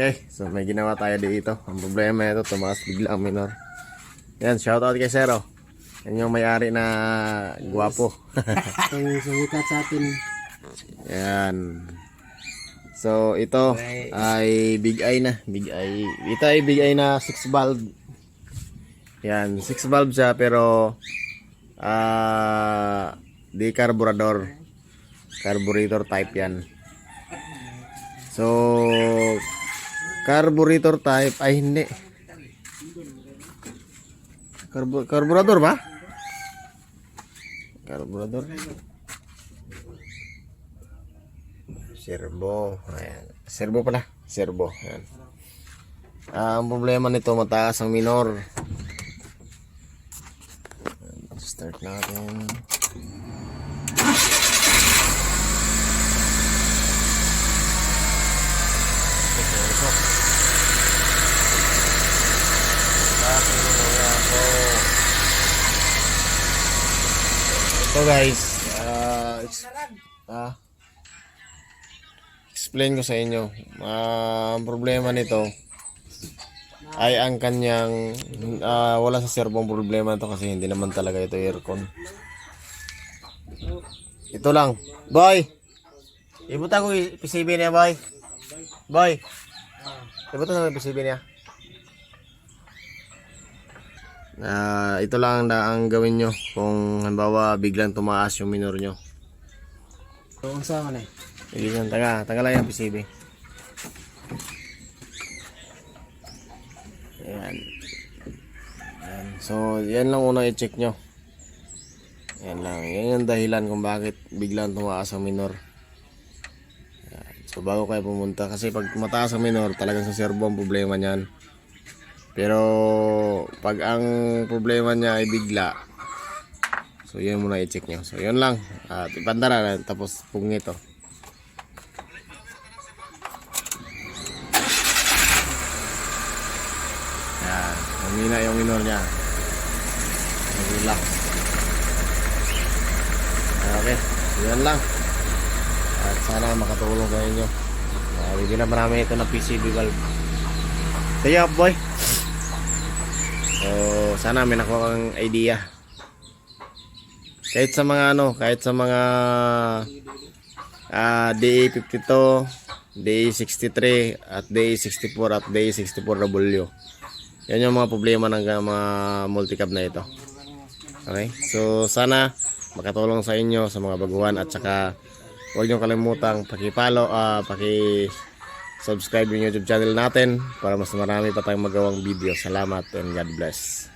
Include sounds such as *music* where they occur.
Okay, so may ginawa tayo dito. Ang problema ito, tumaas bigla ang minor. Yan, shoutout kay Zero. Yan yung may-ari na guwapo. Itong *laughs* sumikat sa atin. Yan. So, ito ay big eye na. Big eye. Ito ay big eye na 6 valve. Yan, 6 valve siya pero ah di carburetor. Carburetor type yan. So, carburetor type ay hindi. Carbu carburetor ba? Carburetor. Servo. Ayan. Servo pala. Servo. Ayan. Ah, ang problema nito, mataas ang minor. Start natin. Ito guys, ex- ah, explain ko sa inyo. Ah, ang problema nito ay ang kanyang ah, wala sa servo ang problema nito kasi hindi naman talaga ito aircon. Ito lang. Boy! Ibuta ko PCB niya, boy. Boy! Ibuta sa PCB niya. Ah, ito lang ang, ang gawin nyo kung halimbawa biglang tumaas yung minor nyo. So, ang sama na eh. Yan, taga, taga lang yung PCB. Ayan. Ayan. So, yan lang unang i-check nyo. Yan lang. Yan yung dahilan kung bakit biglang tumaas ang minor. Ayan. So, bago kayo pumunta. Kasi pag mataas ang minor, talagang sa servo ang problema niyan. Pero, pag ang problema niya ay bigla, so yun muna i-check nyo. So, yun lang. At ipandara na, tapos pungit to. Yan. Humina yung minor niya. Relax. Okay. So, yan lang. At sana makatulong sa inyo. Uh, bigyan na marami ito ng PCB valve. Up, boy. So, sana may nakuha kang idea. Kahit sa mga ano, kahit sa mga ah DA52, DA63 at DA64 at DA64W. Yan yung mga problema ng uh, mga multicab na ito. Okay? So, sana makatulong sa inyo sa mga baguhan at saka huwag niyo kalimutang paki-follow, ah paki-subscribe yung YouTube channel natin para mas marami pa tayong magawang video. Salamat and God bless.